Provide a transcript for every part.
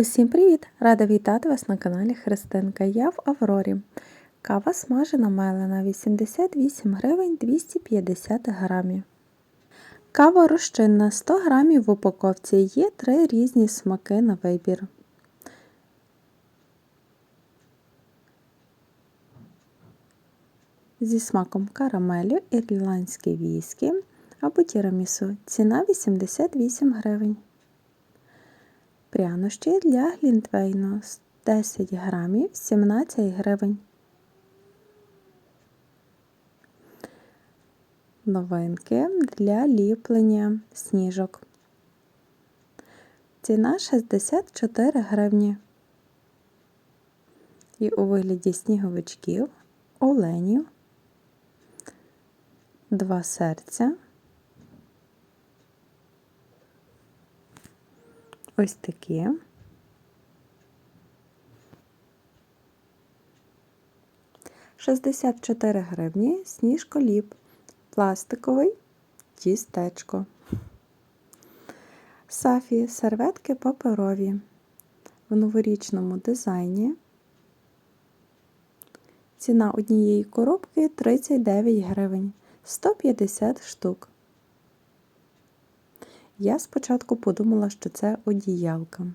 Усім привіт! Рада вітати вас на каналі Христинка. Я в Аврорі. Кава смажена мелена 88 гривень 250 грамів. Кава розчинна 100 грамів в упаковці. Є три різні смаки на вибір. Зі смаком карамелю, ірландський віскі або тірамісу. Ціна 88 гривень. Прянощі для глінтвейну 10 грамів 17 гривень. Новинки для ліплення сніжок. Ціна 64 гривні. І у вигляді сніговичків, оленів, два серця. Ось такі. Шістдесят чотири гривні сніжколіп, пластиковий тістечко. Сафі серветки паперові в новорічному дизайні. Ціна однієї коробки 39 гривень, 150 штук. Я спочатку подумала, що це одіялка.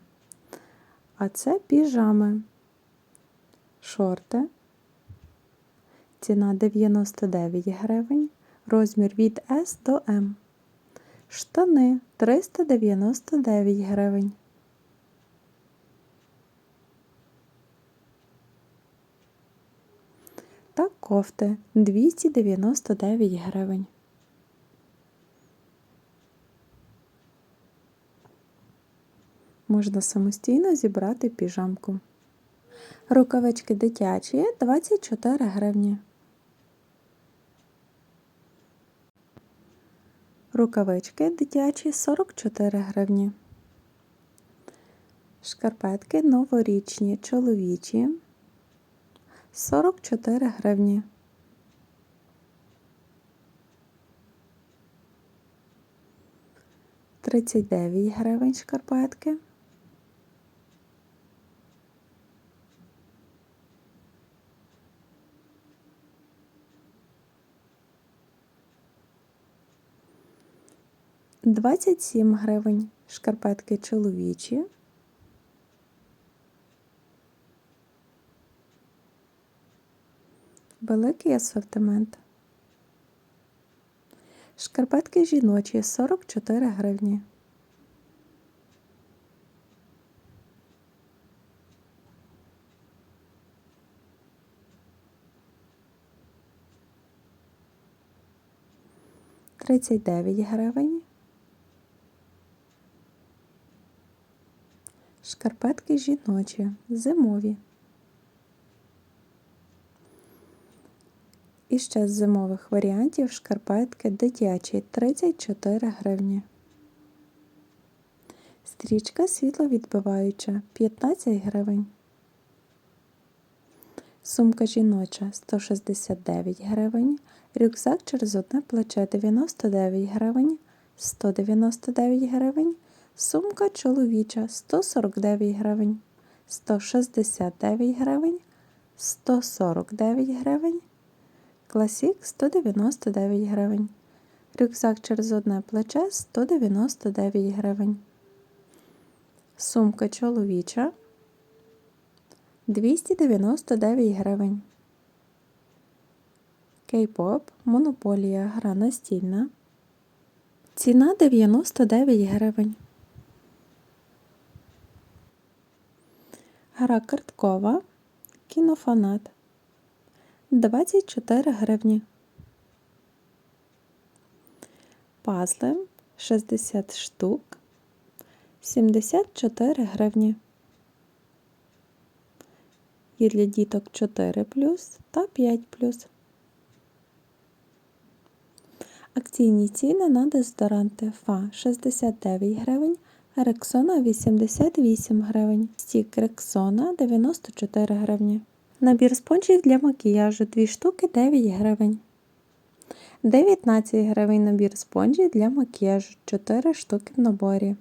А це піжами, шорти. Ціна 99 гривень, розмір від S до М. Штани 399 гривень. Та кофти 299 гривень. Можна самостійно зібрати піжамку. Рукавички дитячі 24 гривні. Рукавички дитячі 44 гривні. Шкарпетки новорічні чоловічі 44 гривні. Тридцять дев'ять гривень шкарпетки. Двадцять сім гривень шкарпетки чоловічі. Великий асортимент. Шкарпетки жіночі 44 гривні. Тридцять дев'ять гривень. Шкарпетки жіночі, зимові. І ще з зимових варіантів шкарпетки дитячі 34 гривні. Стрічка світловідбиваюча 15 гривень. Сумка жіноча 169 гривень. Рюкзак через одне плече 99 гривень, 199 гривень. Сумка чоловіча 149 гривень, 169 гривень, 149 гривень. Класік 199 гривень. Рюкзак через одне плече 199 гривень. Сумка чоловіча 299 гривень. Кей-поп, монополія, гра настільна. Ціна 99 гривень. Гра карткова. Кінофанат 24 гривні. Пазли 60 штук 74 гривні. Є для діток 4 та 5 Акційні ціни на дезодоранти Фа 69 гривень, Рексона 88 гривень, стік Рексона 94 гривні. Набір спонжів для макіяжу 2 штуки 9 гривень. 19 гривень набір спонжів для макіяжу 4 штуки в наборі.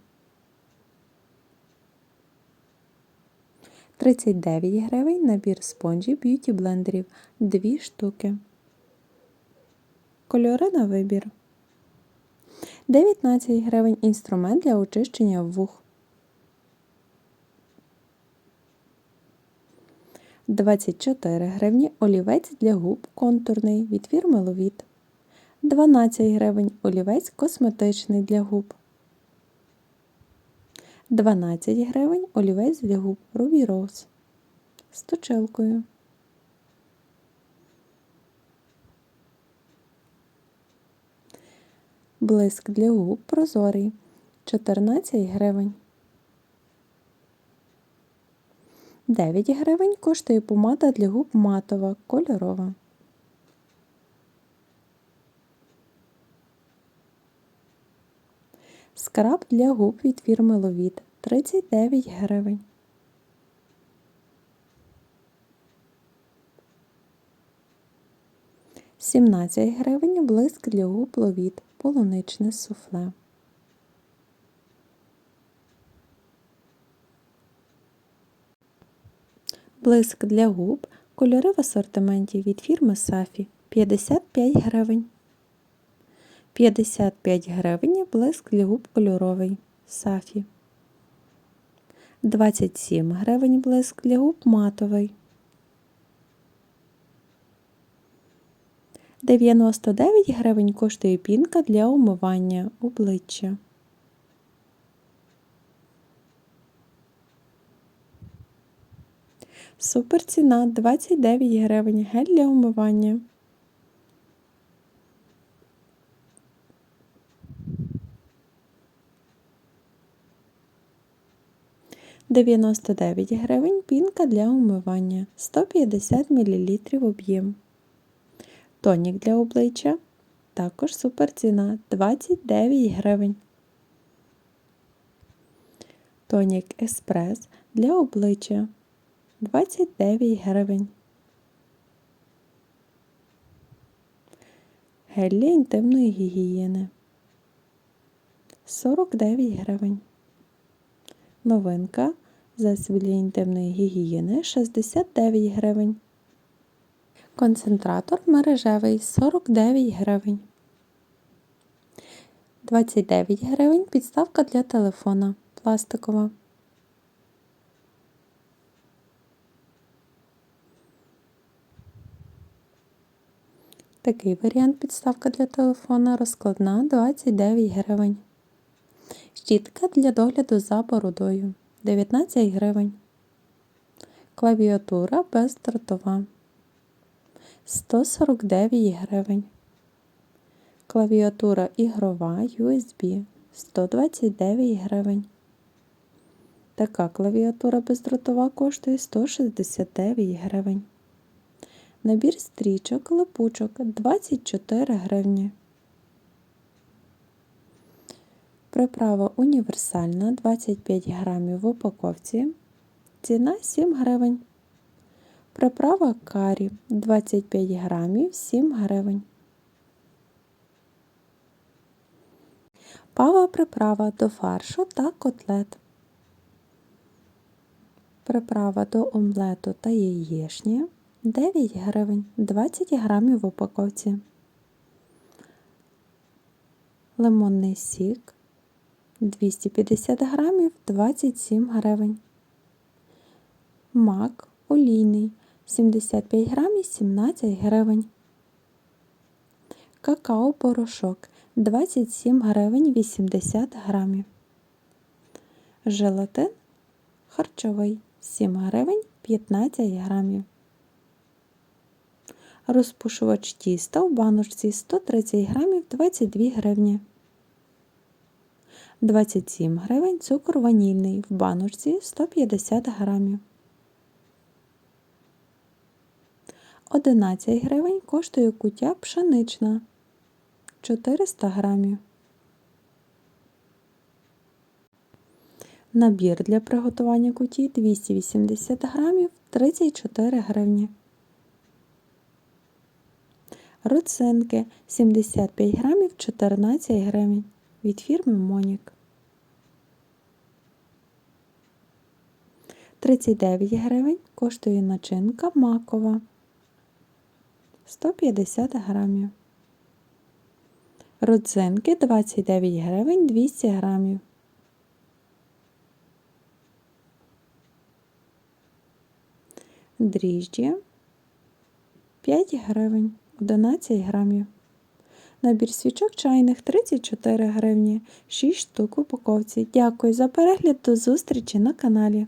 39 гривень набір спонжів б'юті блендерів 2 штуки. Кольори на вибір. 19 гривень інструмент для очищення вух. 24 гривні олівець для губ контурний від фірми Ловіт. 12 гривень олівець косметичний для губ. 12 гривень олівець для губ Ruby Rose з точилкою. Блиск для губ прозорий 14 гривень. 9 гривень коштує помада для губ матова кольорова. Скраб для губ від фірми Ловіт 39 гривень. Сімнадцять гривень блиск для губ Ловіт полуничне суфле. Блиск для губ кольори в асортименті від фірми Сафі 55 гривень. 55 гривень блиск для губ кольоровий Сафі. 27 гривень блиск для губ матовий. 99 гривень коштує пінка для умивання обличчя. Супер ціна 29 гривень гель для умивання. Дев'яносто дев'ять гривень пінка для умивання 150 мл об'єм. Тонік для обличчя. Також супер ціна 29 гривень. Тонік еспрес для обличчя 29 гривень. Гель інтимної гігієни 49 гривень. Новинка засіб для інтимної гігієни 69 гривень. Концентратор мережевий 49 гривень. 29 гривень підставка для телефона пластикова. Такий варіант підставка для телефона розкладна 29 гривень. Щітка для догляду за бородою 19 гривень. Клавіатура бездротова 149 гривень. Клавіатура ігрова USB 129 гривень. Така клавіатура бездротова коштує 169 гривень. Набір стрічок, липучок 24 гривні. Приправа універсальна 25 грамів в упаковці. Ціна 7 гривень. Приправа карі 25 грамів 7 гривень. Пава приправа до фаршу та котлет. Приправа до омлету та яєшні 9 гривень 20 грамів в упаковці. Лимонний сік 250 грамів 27 гривень. Мак олійний 75 грамів 17 гривень. Какао порошок 27 гривень 80 грамів. Желатин харчовий 7 гривень 15 грамів. Розпушувач тіста в баночці 130 грамів 22 гривні. 27 гривень цукор ванільний в баночці 150 грамів. 11 гривень коштує кутя пшенична 400 грамів. Набір для приготування куті 280 грамів 34 гривні. Родзинки 75 грамів 14 гривень від фірми Монік. 39 гривень коштує начинка макова 150 грамів. Родзинки 29 гривень 200 грамів. Дріжджі 5 гривень 11 грамів. Набір свічок чайних 34 гривні, 6 штук упаковці. Дякую за перегляд, до зустрічі на каналі.